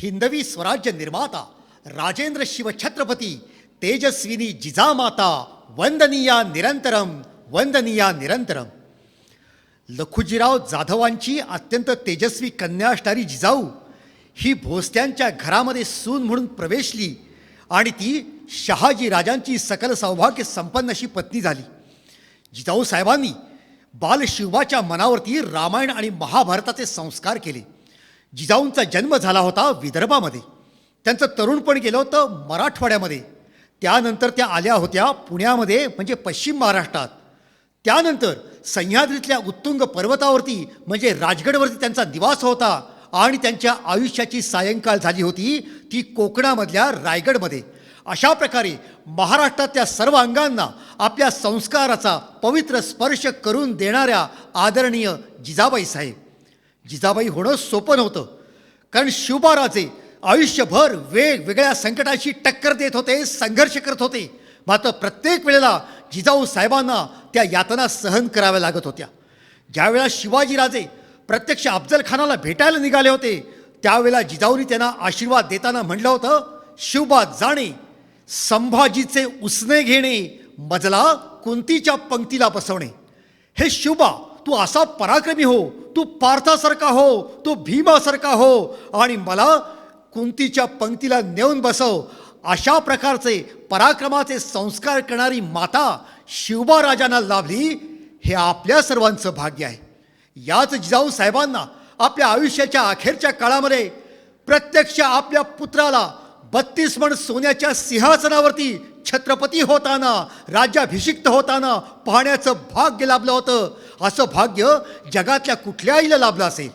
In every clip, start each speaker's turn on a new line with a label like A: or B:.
A: हिंदवी स्वराज्य निर्माता राजेंद्र शिवछत्रपती तेजस्विनी जिजामाता वंदनीया निरंतरम वंदनीया निरंतरम. लखुजीराव जाधवांची अत्यंत तेजस्वी कन्या असणारी जिजाऊ ही भोसत्यांच्या घरामध्ये सून म्हणून प्रवेशली आणि ती शहाजी राजांची सकल सौभाग्य संपन्न अशी पत्नी झाली. जिजाऊ साहेबांनी बालशिवाच्या मनावरती रामायण आणि महाभारताचे संस्कार केले. जिजाऊंचा जन्म झाला होता विदर्भामध्ये. त्यांचं तरुणपण गेलं होतं मराठवाड्यामध्ये. त्यानंतर त्या आल्या होत्या पुण्यामध्ये म्हणजे पश्चिम महाराष्ट्रात. त्यानंतर सह्याद्रीतल्या उत्तुंग पर्वतावरती म्हणजे राजगडवरती त्यांचा निवास होता आणि त्यांच्या आयुष्याची सायंकाळ झाली होती ती कोकणामधल्या रायगडमध्ये. अशा प्रकारे महाराष्ट्रातल्या सर्व अंगांना आपल्या संस्काराचा पवित्र स्पर्श करून देणाऱ्या आदरणीय जिजाबाई साहेब. जिजाबाई होणं सोपं नव्हतं. कारण शिवबाराजे आयुष्यभर वेगवेगळ्या संकटाशी टक्कर देत होते संघर्ष करत होते. मात्र प्रत्येक वेळेला जिजाऊ साहेबांना त्या यातना सहन कराव्या लागत होत्या. ज्यावेळेला शिवाजीराजे प्रत्यक्ष अफजल खानाला भेटायला निघाले होते त्यावेळेला जिजाऊनी त्यांना आशीर्वाद देताना म्हटलं होतं शिवबा जाणे संभाजीचे उसने घेणे मजला कुंतीच्या पंक्तीला बसवणे. हे शिवबा तू असा पराक्रमी हो तू पार्थासारखा हो तू भीमासारखा हो आणि मला कुंतीच्या पंक्तीला नेऊन बसव. अशा प्रकारचे पराक्रमाचे संस्कार करणारी माता शिवबा राजांना लाभली हे आपल्या सर्वांचं भाग्य आहे. याच जिजाऊ साहेबांना आपल्या आयुष्याच्या अखेरच्या काळामध्ये प्रत्यक्ष आपल्या पुत्राला बत्तीस मण सोन्याच्या सिंहासनावरती छत्रपती होताना राज्याभिषिक्त होताना पाहण्याचं भाग्य लाभलं होतं. असं भाग्य जगातल्या कुठल्याहीला लाभलं असेल.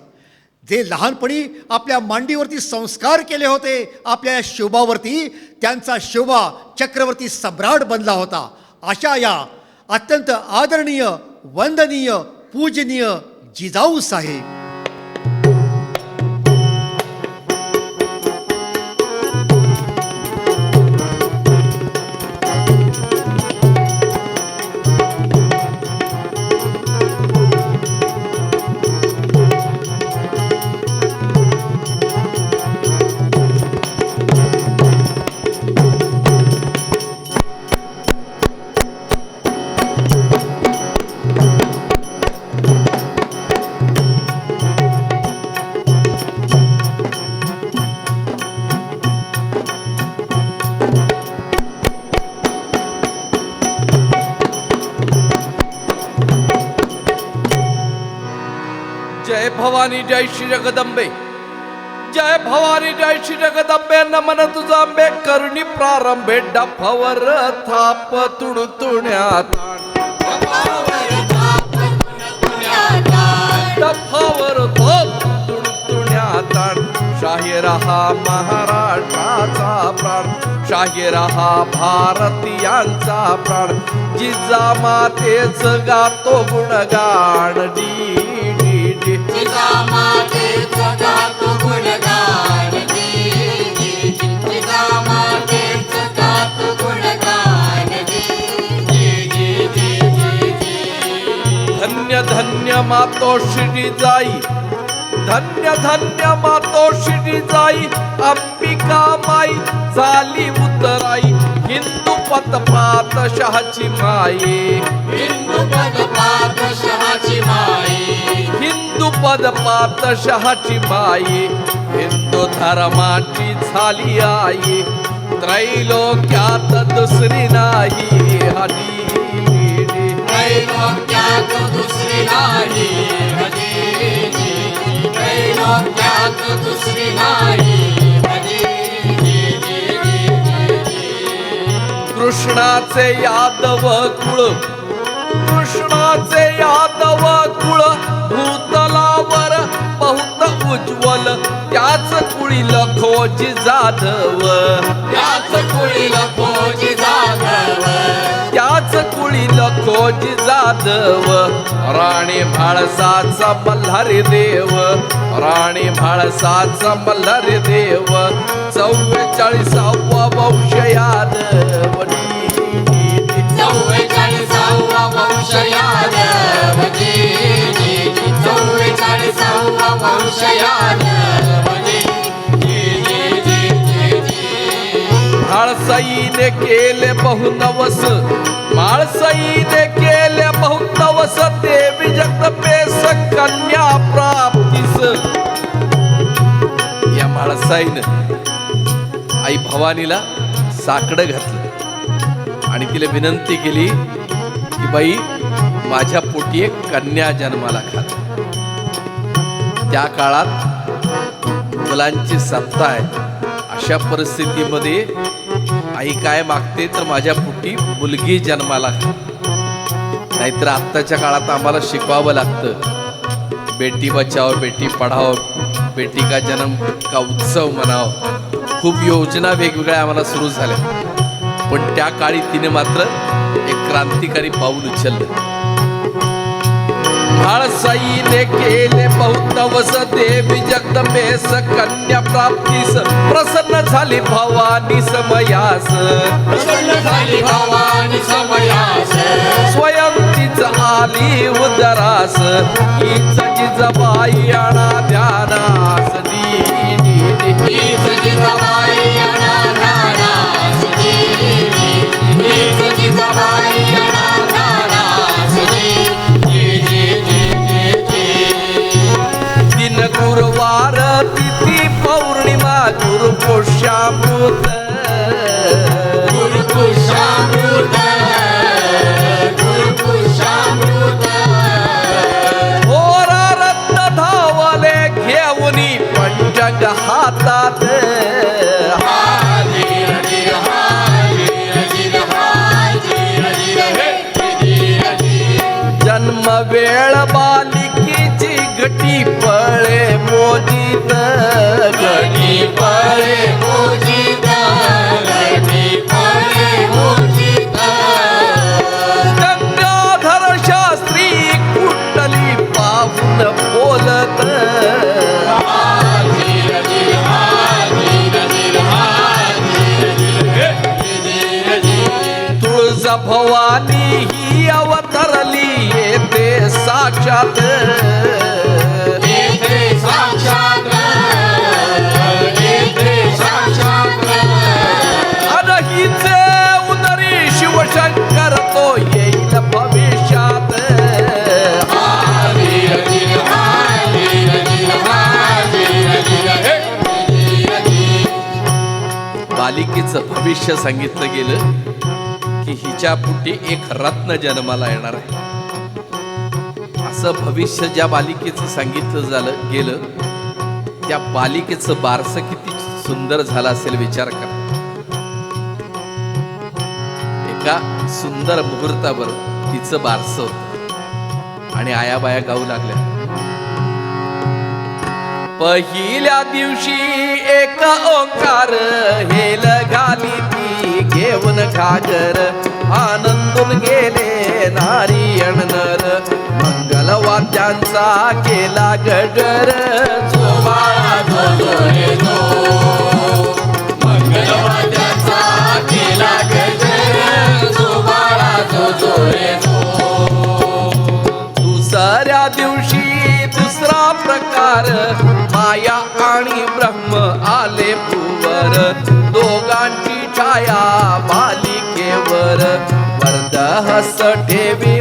A: जे लहानपणी आपल्या मांडीवरती संस्कार केले होते आपल्या या शोभावरती त्यांचा शोभा चक्रवर्ती सम्राट बनला होता. अशा या अत्यंत आदरणीय वंदनीय पूजनीय जिजाऊ साहेब.
B: भवानी जय श्री जगदंबे. जय भवानी जय श्री जगदंबे नमन तुझा आंबे करुणी प्रारंभे डफवर थाप तुणतुण्यात डफावर थाप तुणतुण्यात शाहीर हा महाराष्ट्राचा प्राण. शाहीर हा भारतीयांचा प्राण. जिजामातेच गातो गुणगाण डी धन्य धन्य मातोश्री जाई. धन्य धन्य मातोश्री जाई. अंबिका माई झाली उतराई. हिंदू पतपात शहाची माई.
C: हिंदू पदपात शहाची माई.
B: हिंदू पदपात शहाची माई. हिंदू धर्माची झाली आई. त्रैलोक्यात दुसरी नाही हरी
C: त्रैलोक्यात दुसरी नाही हरी. त्रैलोक्यात दुसरी नाही.
B: कृष्णाचे यादव कुळ. कृष्णाचे यादव कुळ भूतलावर बहुत उज्ज्वल. त्याच कुळी लखोजी जाधव.
C: त्याच
B: कुळी लखो लखोजी राणी म्हाळसाचा मल्हारी देव राणी म्हाळसाचा मल्हारी देव चव्वेचाळीसावा वंश यादव
C: चव्वेचाळीसावा वंश यादव चव्वेचाळीसावा वंश यादव
B: माळसाईने केले बहुनवस. माळसाईने केले बहुनवस देवी जगदपेस कन्या प्राप्तीस. या माळसाईनं आई भवानीला साकडं घातलं आणि तिला विनंती केली की बाई माझ्या पोटी एक कन्या जन्माला घाल त्या काळात मुलांची सत्ता आहे. अशा परिस्थितीमध्ये आई काय मागते तर माझ्या पोटी मुलगी जन्माला. नाहीतर आत्ताच्या काळात आम्हाला शिकवावं लागतं. बेटी बचाओ बेटी पढाओ बेटी का जन्म का उत्सव मनाव खूप योजना वेगवेगळ्या आम्हाला सुरू झाल्या. पण त्या काळी तिने मात्र एक क्रांतिकारी पाऊल उचललं. म्हाळसाईने केले बहुतवस देवी जगदंबेस कन्या प्राप्तीस. प्रसन्न झाली भवानी समयास.
C: प्रसन्न झाली भवानी समयास.
B: स्वयं तीच आली उदरास. हीच जिजबाई आणा ध्यानास दीनी.
C: हीच जिजाबाई देवी. हीच जिजाबाई अनाथानास.
B: बालिकेचं भविष्य सांगितलं गेलं की हिच्या पुटी एक रत्न जन्माला येणार आहे. असं भविष्य ज्या बालिकेचं सांगितलं झालं गेलं त्या बालिकेचं बारसं किती सुंदर झालं असेल विचार करा. एका सुंदर मुहूर्तावर तिचं बारसं होतं. आणि आयाबाया गाऊ लागल्या. पहिल्या दिवशी एक ओंकार हेल घाली ती घेऊन घागर. आनंदून गेले नारी नर मंगल वाद्यांचा केला गडर
C: बाळा जो जो रे जो मंगलवाद्याचा केला गजर
B: प्रकार. माया आणि ब्रह्म आले भूवर दोघांची छाया बालिकेवर वरद हस ठेवी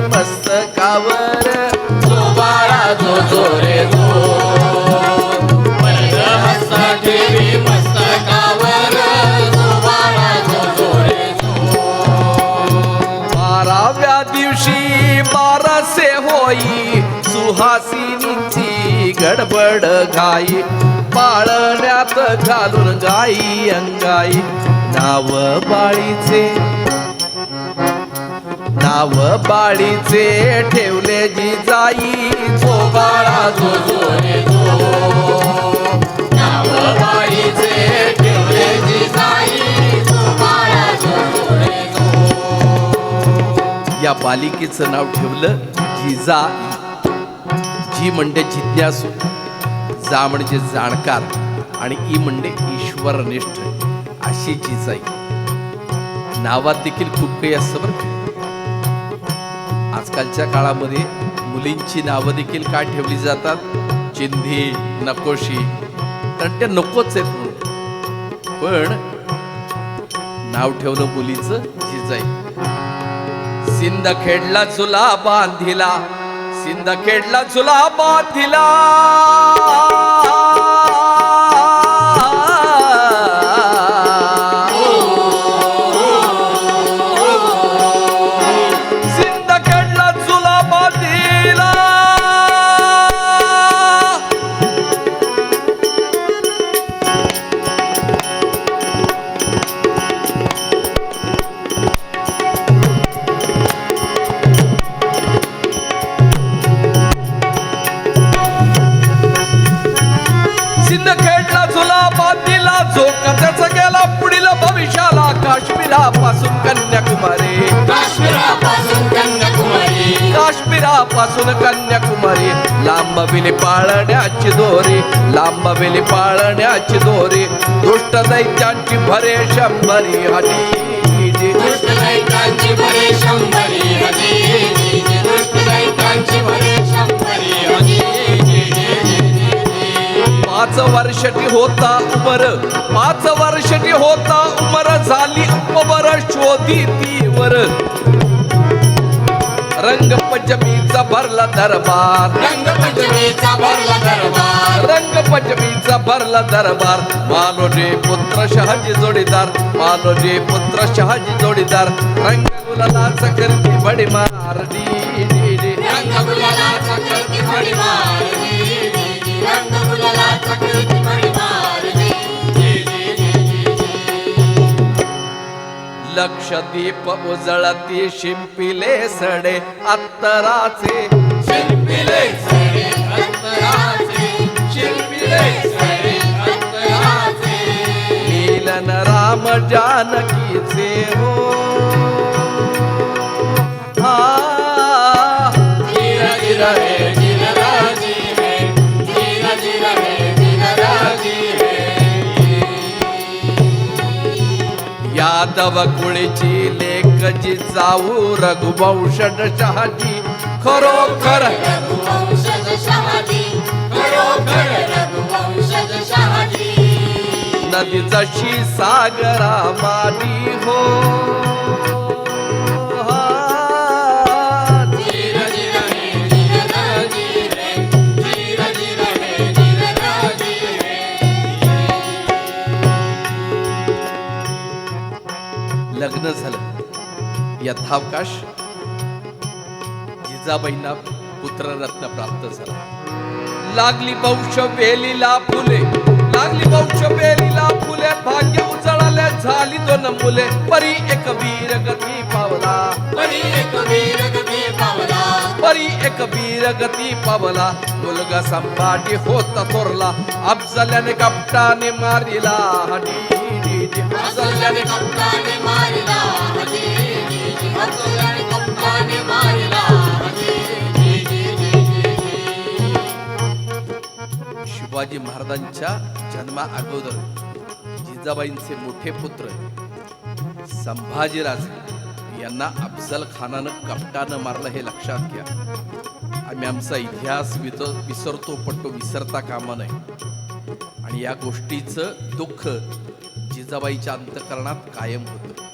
B: गडबड घाई पाळण्यात घालून गाई अंगाई. नाव बाळीचे नाव बाळीचे ठेवले जिजाई
C: जो बाळा जो जो. रे नाव बाळीचे ठेवले जिजाई जो बाळा जो जो रे जो.
B: या बालिकेचं नाव ठेवलं जिजा जी म्हणजे जिज्ञासू. जा म्हणजे जाणकार आणि ई म्हणजे ईश्वरनिष्ठ अशी जिजाई नावात देखील खूप काही असतं बरं आजकालच्या काळामध्ये मुलींची नावं देखील काय ठेवली जातात? चिंधी नकोशी. कारण त्या नकोच आहेत म्हणून. पण नाव ठेवलं मुलीचं जिजाई सिंध खेडला चुला बांधिला. सिंध खेडला चुला बांधिला. काश्मीरापासून कन्याकुमारी.
C: काश्मीरापासून कन्याकुमारी.
B: काश्मीरापासून कन्याकुमारी. लांब विली पाळण्याची दोरी लांब विली पाळण्याची दोरी. दुष्ट दैत्यांची भरे शंभरी हटी
C: दुष्ट दैत्यांची भरे शंभरी हजी दुष्ट दैत्यांची भरे शंभरी
B: पाच वर्षटी होता उमर. पाच वर्षटी होता उमर झाली उपवर शोधी तीवर. रंग पंचमीचा भरला दरबार.
C: रंगपंचमीचा भरला दरबार.
B: रंग पंचमीचा भरला दरबार. मालोजे पुत्र शहाजी जोडीदार मालोजे पुत्र शहाजी जोडीदार रंग गुलालाचा करती बडी मार डी डी डी.
C: रंग गुलालाचा करती फडी मार
B: लक्षदीप उजळती शिंपिले सडे अत्तराचे.
C: शिल्पिले सडे अंतराचे शिल्पिले सडे
B: मिलन राम जानकीचे हो. हा
C: धीर धीर
B: यादव कुळीची लेख जी जाऊ रघुवंशज शहाजी खरोखर नदी जशी सागरा माडी हा. यथावकाश जिजाबाईंना पुत्ररत्न प्राप्त झाला. लागली वंश वेलीला फुले लागली वंश वेलीला फुले भाग्य उजळाले झाली दोन मुले. परी एक वीर गती पावला.
C: परी एक वीर गती पावला.
B: परी एक वीर गती पावला. मुलगा संपाटी होता थोरला अफजल्याने कपटाने मारिला हडी.
C: अफजल्याने कप्ताने मारिला हजी
B: शिवाजी महाराजांच्या जन्मा अगोदर जिजाबाईंचे मोठे पुत्र संभाजीराजे यांना अफजल खानानं कपटानं मारलं हे लक्षात घ्या. आम्ही आमचा इतिहास वितो विसरतो पण तो विसरता कामा नये. आणि या गोष्टीचं दुःख जिजाबाईच्या अंतकरणात कायम होतं.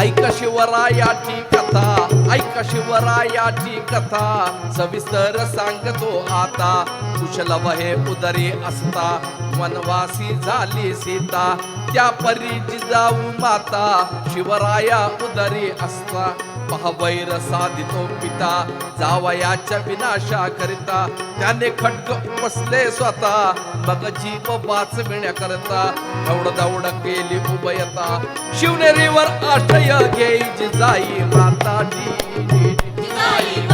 B: ऐक शिवरायाची कथा ऐक शिवरायाची कथा. सविस्तर सांगतो आता कुशल वहे उदरी असता वनवासी झाली सीता. त्या परी जिजाऊ माता शिवराया उदरी असता. पहवैर साधितो पिता जावयाच्या विनाशा करिता. त्याने खटक उपसले स्वतः मग जीव वाचविण्या करता. दौड दौड केली उभयता. शिवनेरीवर आश्रय घेई जिजाई माताजी.
C: जिजाई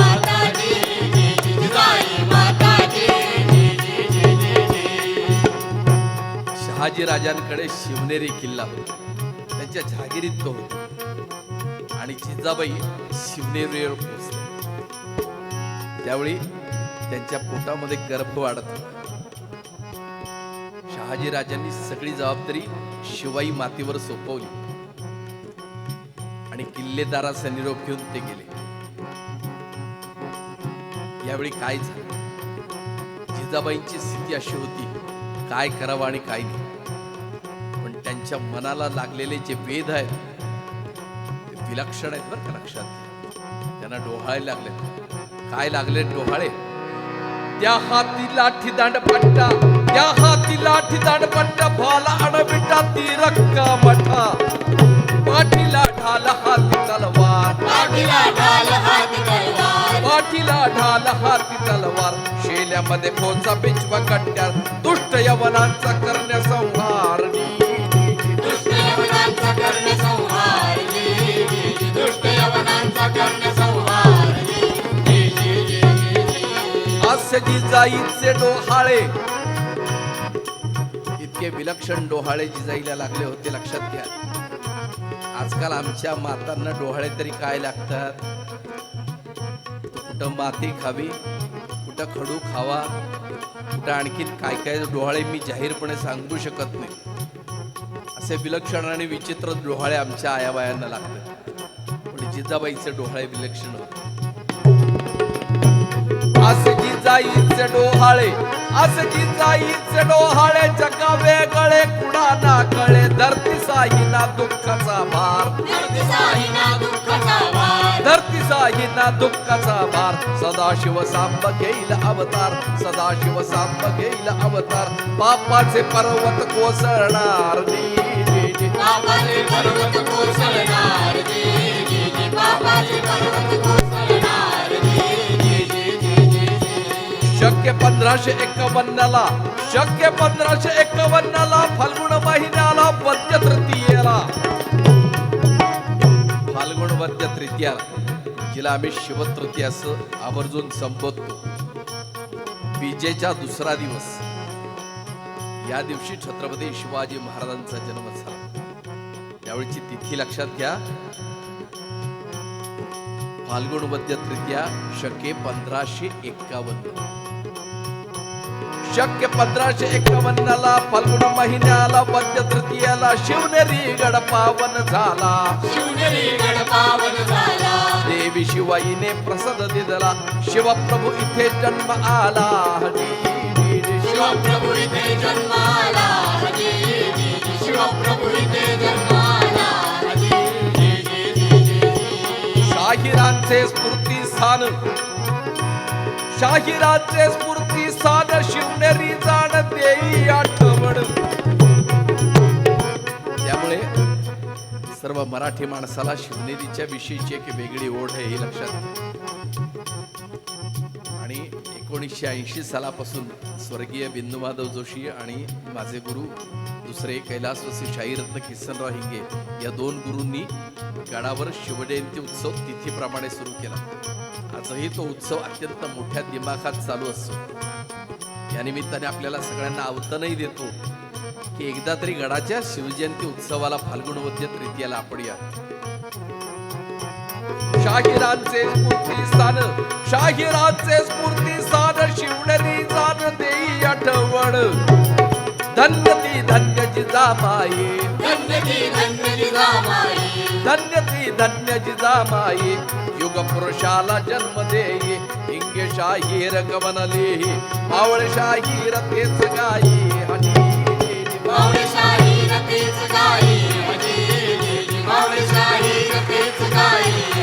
B: शहाजी राजांकडे शिवनेरी किल्ला होता. त्यांच्या जहागिरीत तो होता. आणि जिजाबाई शिवनेरीवर पोहोचल्या त्यावेळी त्यांच्या पोटामध्ये गर्भ वाढत शहाजी राजांनी सगळी जबाबदारी शिवाई मातीवर सोपवली. आणि किल्लेदाराचा निरोप घेऊन ते गेले. यावेळी काय झालं? जिजाबाईंची स्थिती अशी होती काय करावं आणि काय नाही. पण त्यांच्या मनाला लागलेले जे वेध आहेत विलक्षण आहेत बरं का लक्षात. त्यांना डोहाळे लागले. काय लागले डोहाळे? त्या हाती लाठी दांड पट्टा त्या हाती लाठी दांड पट्टा भाला अडबिटा ती रक्का मठा. पाठीला ढाल हाती तलवार.
C: पाठीला ढाल हाती तलवार.
B: पाठीला ढाल हाती तलवार. शेल्यामध्ये खोचा बिचवा कट्ट्यार. दुष्ट यवनांचा करण्या संहार
C: जी.
B: जाईचे डोहाळे? इतके विलक्षण डोहाळे जिजाईला लागले होते लक्षात घ्या. आजकाल आमच्या मातांना डोहाळे तरी काय लागतात? कुठं माती खावी कुठं खडू खावा कुठं आणखीन काय काय डोहाळे मी जाहीरपणे सांगू शकत नाही. असे विलक्षण आणि विचित्र डोहाळे आमच्या आयाबायांना लागतात. पण जिजाबाईचे डोहाळे विलक्षण होते. आज जिजाईचे डोहाळे आज जिजाईचे डोहाळे जगा वेगळे कुणा ना कळे धरती साईना दुःखाचा भार.
C: धरती साईना दुःखाचा भार.
B: धरती साईना दुःखाचा भार. सदाशिव सांब घेईल अवतार सदाशिव सांब घेईल अवतार. पापाचे पर्वत कोसळणार. जी.
C: पापाचे
B: पंधराशे एकावन्नला शक्य पंधराशे एकावन्नला फाल्गुन महिन्याला वद्य तृतीयेला. फाल्गुन वद्य तृतीयाला जिला आम्ही शिवतृतीय असं आवर्जून संबोधतो विजेचा दुसरा दिवस. या दिवशी छत्रपती शिवाजी महाराजांचा जन्म झाला त्यावेळीची तिथी लक्षात घ्या. फाल्गुण वद्य तृतीया शके पंधराशे एकावन्न. शक्य पंधराशे एकावन्नला फाल्गुन महिन्याला वद्य तृतीयाला शिवनेरी गड पावन झाला
C: शिवनेरी गड पावन झाला
B: देवी शिवाईने प्रसाद दिला शिवप्रभू इथे जन्म आला.
C: शिवप्रभू इथे जन्माला जी, जी, जी. शिवप्रभू इथे जन्माला जी, जी, जी, जी, जी, जी.
B: शाहिरांचे स्फूर्ती स्थान शाहिरांचे स्फूर्ती साध शिवनेरी जाण आठवण. त्यामुळे सर्व मराठी माणसाला शिवनेरीच्या विषयीची एक वेगळी ओढ आहे हे लक्षात आणि एकोणीसशे ऐंशी सालापासून स्वर्गीय बिंदुमाधव जोशी आणि माझे गुरु दुसरे कैलासवासी शाहीरत्न किसनराव हिंगे या दोन गुरूंनी गडावर शिवजयंती उत्सव तिथीप्रमाणे सुरू केला. आजही तो उत्सव अत्यंत मोठ्या दिमाखात चालू असतो. या निमित्ताने आपल्याला सगळ्यांना आवतनही देतो की एकदा तरी गडाच्या शिवजयंती उत्सवाला फाल्गुन वद्य तृतीयाला आपण या. शाहिरांचे स्फूर्ती स्थान शाहिरांचे स्फूर्ती स्थान शिवनेरी जाण देई आठवण. धन्य ती धन्य जिजामाई
C: धन्य ती धन्य जिजामाई
B: धन्य ती धन्य जिजामाई युग पुरुषाला जन्म देई हिंगशाही रगवनली मावळशाही रथेच गाई हनी मावळशाही रथेच गाई मावळशाही रथेच गाई.